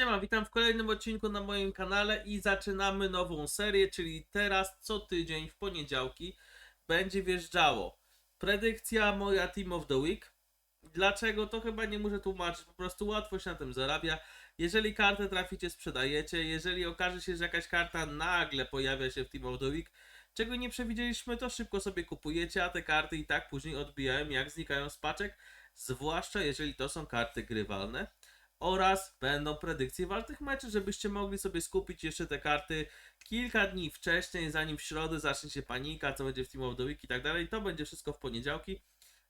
Siema, witam w kolejnym odcinku na moim kanale i zaczynamy nową serię, czyli teraz co tydzień w poniedziałki będzie wjeżdżało predykcja moja Team of the Week. Dlaczego? To chyba nie muszę tłumaczyć, po prostu łatwo się na tym zarabia. Jeżeli kartę traficie, sprzedajecie. Jeżeli okaże się, że jakaś karta nagle pojawia się w Team of the Week, czego nie przewidzieliśmy, to szybko sobie kupujecie, a te karty i tak później odbijają, jak znikają z paczek, zwłaszcza jeżeli to są karty grywalne oraz będą predykcje walnych meczy, żebyście mogli sobie skupić jeszcze te karty kilka dni wcześniej, zanim w środę zacznie się panika, co będzie w Team of the Week i tak dalej. To będzie wszystko w poniedziałki,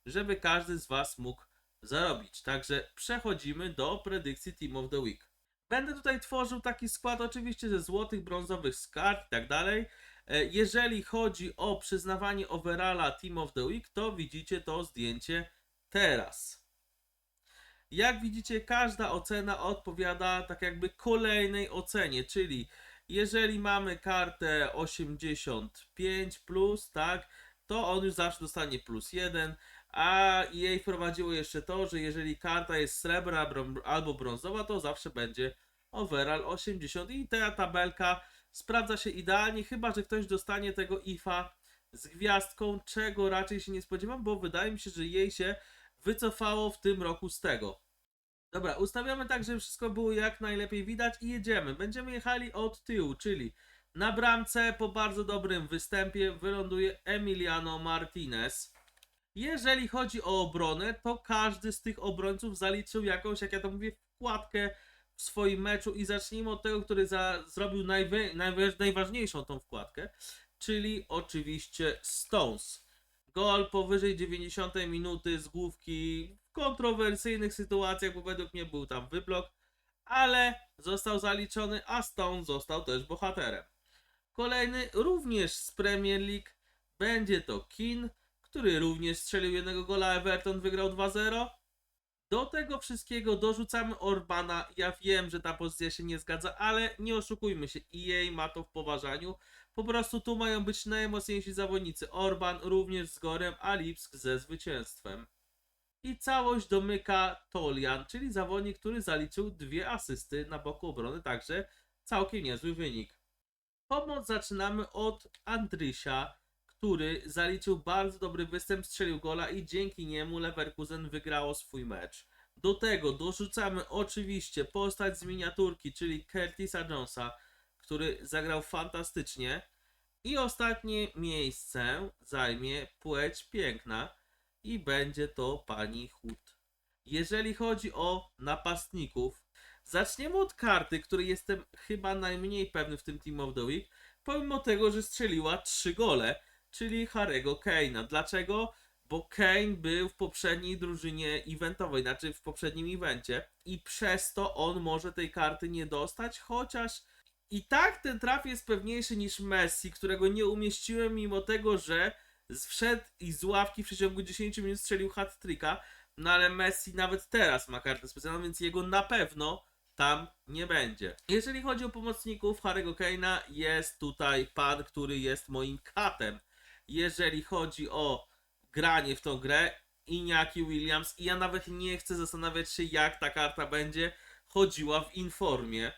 żeby każdy z Was mógł zarobić. Także przechodzimy do predykcji Team of the Week. Będę tutaj tworzył taki skład oczywiście ze złotych, brązowych z i tak dalej. E, Jeżeli chodzi o przyznawanie overalla Team of the Week, to widzicie to zdjęcie teraz. Jak widzicie, każda ocena odpowiada tak jakby kolejnej ocenie, czyli jeżeli mamy kartę 85 plus, tak, to on już zawsze dostanie plus 1, a jej wprowadziło jeszcze to, że jeżeli karta jest srebrna brą- albo brązowa, to zawsze będzie overall 80 i ta tabelka sprawdza się idealnie, chyba że ktoś dostanie tego IFA z gwiazdką, czego raczej się nie spodziewam, bo wydaje mi się, że jej się wycofało w tym roku z tego. Dobra, ustawiamy tak, żeby wszystko było jak najlepiej widać i jedziemy. Będziemy jechali od tyłu, czyli na bramce po bardzo dobrym występie wyląduje Emiliano Martinez. Jeżeli chodzi o obronę, to każdy z tych obrońców zaliczył jakąś, jak ja to mówię, wkładkę w swoim meczu i zacznijmy od tego, który za, zrobił najwy, najwa- najważniejszą tą wkładkę, czyli oczywiście Stones. Gol powyżej 90 minuty z główki w kontrowersyjnych sytuacjach, bo według mnie był tam wyblok, ale został zaliczony, a Stone został też bohaterem. Kolejny również z Premier League będzie to Kin, który również strzelił jednego gola, Everton wygrał 2-0. Do tego wszystkiego dorzucamy Orbana. Ja wiem, że ta pozycja się nie zgadza, ale nie oszukujmy się, EA ma to w poważaniu. Po prostu tu mają być najmocniejsi zawodnicy. Orban również z gorem, a Lipsk ze zwycięstwem. I całość domyka Tolian, czyli zawodnik, który zaliczył dwie asysty na boku obrony, także całkiem niezły wynik. Pomoc zaczynamy od Andrysia, który zaliczył bardzo dobry występ, strzelił gola i dzięki niemu Leverkusen wygrało swój mecz. Do tego dorzucamy oczywiście postać z miniaturki, czyli Curtisa Jonesa, który zagrał fantastycznie. I ostatnie miejsce zajmie płeć piękna i będzie to pani Hut. Jeżeli chodzi o napastników, zaczniemy od karty, której jestem chyba najmniej pewny w tym Team of the Week, pomimo tego, że strzeliła 3 gole, czyli Harego Kane'a. Dlaczego? Bo Kane był w poprzedniej drużynie eventowej, znaczy w poprzednim evencie i przez to on może tej karty nie dostać, chociaż i tak ten traf jest pewniejszy niż Messi, którego nie umieściłem mimo tego, że wszedł i z ławki w przeciągu 10 minut strzelił hat-tricka, no ale Messi nawet teraz ma kartę specjalną, więc jego na pewno tam nie będzie. Jeżeli chodzi o pomocników Harry'ego Kane'a, jest tutaj pan, który jest moim katem. Jeżeli chodzi o granie w tą grę, Iniaki Williams i ja nawet nie chcę zastanawiać się jak ta karta będzie chodziła w informie.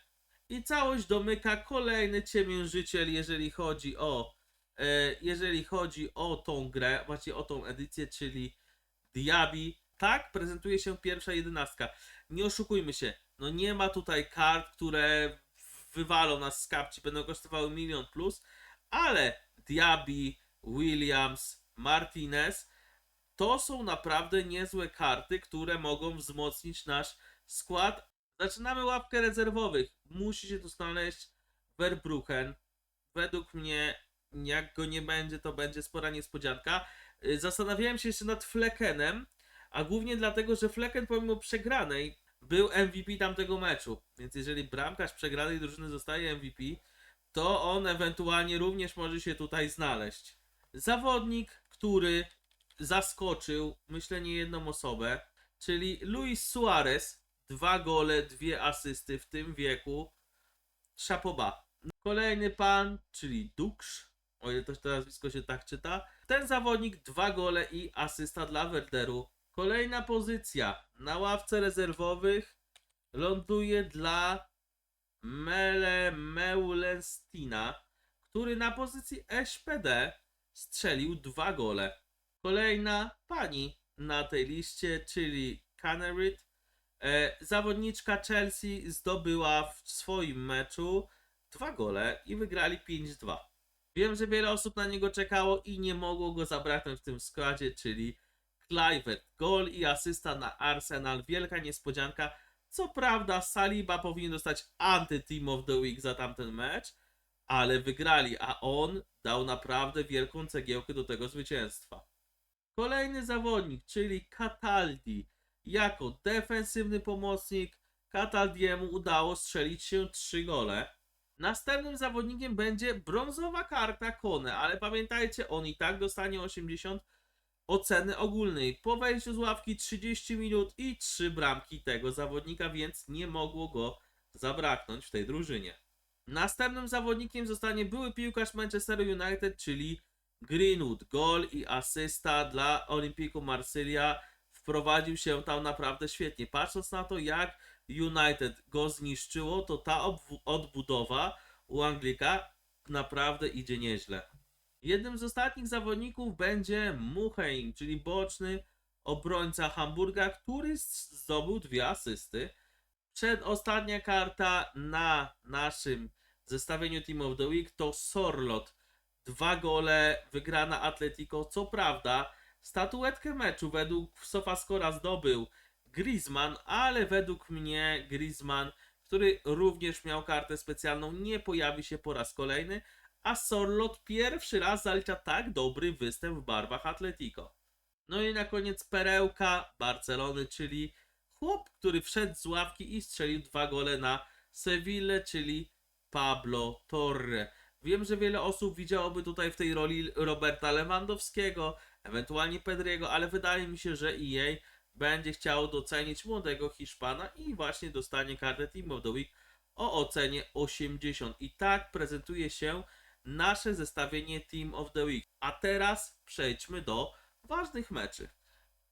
I całość domyka kolejny ciemiężyciel, jeżeli chodzi o e, jeżeli chodzi o tą grę, właśnie o tą edycję, czyli Diaby. Tak prezentuje się pierwsza jedenastka. Nie oszukujmy się, no nie ma tutaj kart, które wywalą nas z kapci, będą kosztowały milion plus, ale Diaby, Williams, Martinez to są naprawdę niezłe karty, które mogą wzmocnić nasz skład. Zaczynamy łapkę rezerwowych. Musi się tu znaleźć Verbruggen. Według mnie, jak go nie będzie, to będzie spora niespodzianka. Y, Zastanawiałem się jeszcze nad Fleckenem, a głównie dlatego, że Flecken pomimo przegranej był MVP tamtego meczu. Więc jeżeli bramkarz przegranej drużyny zostaje MVP, to on ewentualnie również może się tutaj znaleźć. Zawodnik, który zaskoczył, myślę, nie jedną osobę, czyli Luis Suarez. Dwa gole, dwie asysty w tym wieku. Szapoba. Kolejny pan, czyli Duksz, o ile to nazwisko się tak czyta. Ten zawodnik, dwa gole i asysta dla Werderu. Kolejna pozycja na ławce rezerwowych ląduje dla Mele Meulenstina, który na pozycji SPD strzelił dwa gole. Kolejna pani na tej liście, czyli Canaryt, zawodniczka Chelsea zdobyła w swoim meczu dwa gole i wygrali 5-2. Wiem, że wiele osób na niego czekało i nie mogło go zabraknąć w tym składzie, czyli Kluivert. Gol i asysta na Arsenal. Wielka niespodzianka. Co prawda Saliba powinien dostać anty-Team of the Week za tamten mecz, ale wygrali, a on dał naprawdę wielką cegiełkę do tego zwycięstwa. Kolejny zawodnik, czyli Cataldi. Jako defensywny pomocnik Cataldiemu udało strzelić się 3 gole. Następnym zawodnikiem będzie brązowa karta Kone, ale pamiętajcie, on i tak dostanie 80 oceny ogólnej. Po wejściu z ławki 30 minut i 3 bramki tego zawodnika, więc nie mogło go zabraknąć w tej drużynie. Następnym zawodnikiem zostanie były piłkarz Manchester United, czyli Greenwood. Gol i asysta dla Olimpiku Marsylia. Wprowadził się tam naprawdę świetnie. Patrząc na to, jak United go zniszczyło, to ta odbudowa u Anglika naprawdę idzie nieźle. Jednym z ostatnich zawodników będzie Muheim, czyli boczny obrońca Hamburga, który zdobył dwie asysty. Przedostatnia karta na naszym zestawieniu Team of the Week to Sorlot. Dwa gole, wygrana Atletico. Co prawda, statuetkę meczu według Sofascora zdobył Griezmann, ale według mnie Griezmann, który również miał kartę specjalną, nie pojawi się po raz kolejny, a Sorlot pierwszy raz zalicza tak dobry występ w barwach Atletico. No i na koniec perełka Barcelony, czyli chłop, który wszedł z ławki i strzelił dwa gole na Seville, czyli Pablo Torre. Wiem, że wiele osób widziałoby tutaj w tej roli Roberta Lewandowskiego, ewentualnie Pedriego, ale wydaje mi się, że EA będzie chciał docenić młodego Hiszpana i właśnie dostanie kartę Team of the Week o ocenie 80. I tak prezentuje się nasze zestawienie Team of the Week. A teraz przejdźmy do ważnych meczy.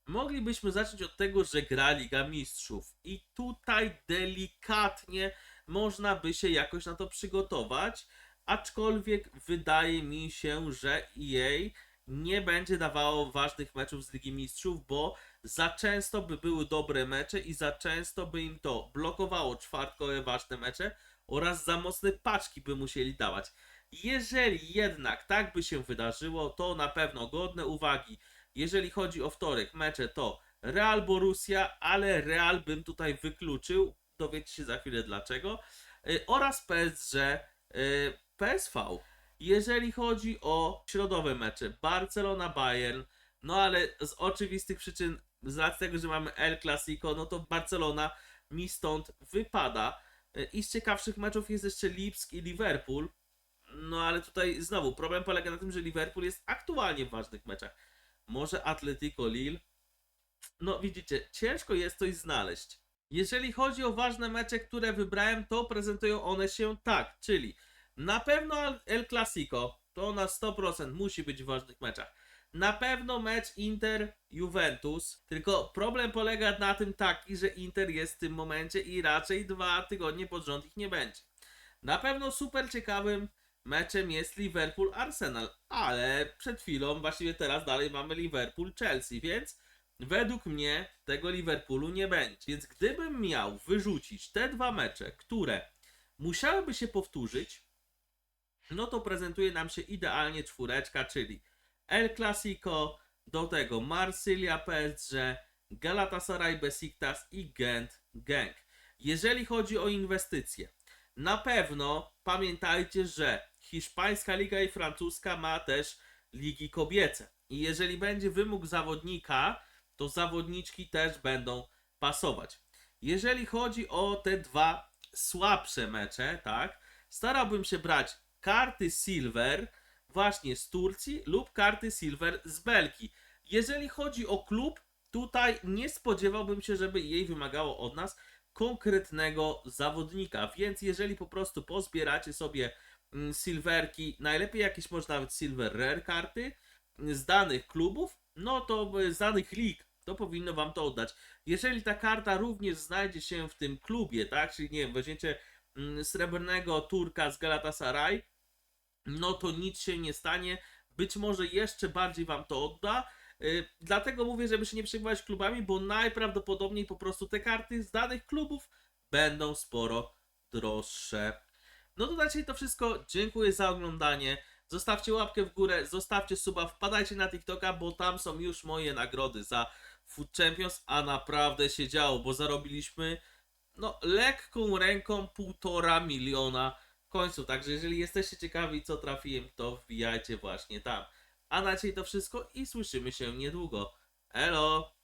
Moglibyśmy zacząć od tego, że gra Liga Mistrzów i tutaj delikatnie można by się jakoś na to przygotować, aczkolwiek wydaje mi się, że EA nie będzie dawało ważnych meczów z Ligi Mistrzów, bo za często by były dobre mecze i za często by im to blokowało czwartkowe ważne mecze oraz za mocne paczki by musieli dawać. Jeżeli jednak tak by się wydarzyło, to na pewno godne uwagi. Jeżeli chodzi o wtorek mecze, to Real Borussia, ale Real bym tutaj wykluczył. Dowiecie się za chwilę dlaczego. Y, Oraz PSG PSV. Jeżeli chodzi o środowe mecze, Barcelona Bayern, no ale z oczywistych przyczyn, z racji tego, że mamy El Clasico, no to Barcelona mi stąd wypada. Y, I z ciekawszych meczów jest jeszcze Lipsk i Liverpool. No ale tutaj znowu problem polega na tym, że Liverpool jest aktualnie w ważnych meczach. Może Atletico Lille? No widzicie, ciężko jest coś znaleźć. Jeżeli chodzi o ważne mecze, które wybrałem, to prezentują one się tak, czyli na pewno El Clasico, to na 100% musi być w ważnych meczach. Na pewno mecz Inter-Juventus, tylko problem polega na tym taki, że Inter jest w tym momencie i raczej dwa tygodnie pod rząd ich nie będzie. Na pewno super ciekawym meczem jest Liverpool-Arsenal, ale przed chwilą, właściwie teraz dalej mamy Liverpool-Chelsea, więc według mnie tego Liverpoolu nie będzie. Więc gdybym miał wyrzucić te dwa mecze, które musiałyby się powtórzyć, no to prezentuje nam się idealnie czwóreczka, czyli El Clasico, do tego Marsylia PSG, Galatasaray Besiktas i Gent Genk. Jeżeli chodzi o inwestycje, na pewno pamiętajcie, że hiszpańska liga i francuska ma też ligi kobiece. I jeżeli będzie wymóg zawodnika, to zawodniczki też będą pasować. Jeżeli chodzi o te dwa słabsze mecze, tak, starałbym się brać karty silver właśnie z Turcji lub karty silver z Belgii. Jeżeli chodzi o klub, tutaj nie spodziewałbym się, żeby jej wymagało od nas konkretnego zawodnika, więc jeżeli po prostu pozbieracie sobie mm, silverki, najlepiej jakieś może nawet silver rare karty z danych klubów, no to y, z danych lig, to powinno wam to oddać. Jeżeli ta karta również znajdzie się w tym klubie, tak, czyli nie wiem, weźmiecie mm, srebrnego Turka z Galatasaray, no to nic się nie stanie. Być może jeszcze bardziej wam to odda. Yy, Dlatego mówię, żeby się nie przejmować klubami, bo najprawdopodobniej po prostu te karty z danych klubów będą sporo droższe. No to na dzisiaj to wszystko. Dziękuję za oglądanie. Zostawcie łapkę w górę, zostawcie suba, wpadajcie na TikToka, bo tam są już moje nagrody za Food Champions, a naprawdę się działo, bo zarobiliśmy no lekką ręką półtora miliona końców. Także jeżeli jesteście ciekawi co trafiłem, to wbijajcie właśnie tam. A na dzisiaj to wszystko i słyszymy się niedługo. Elo!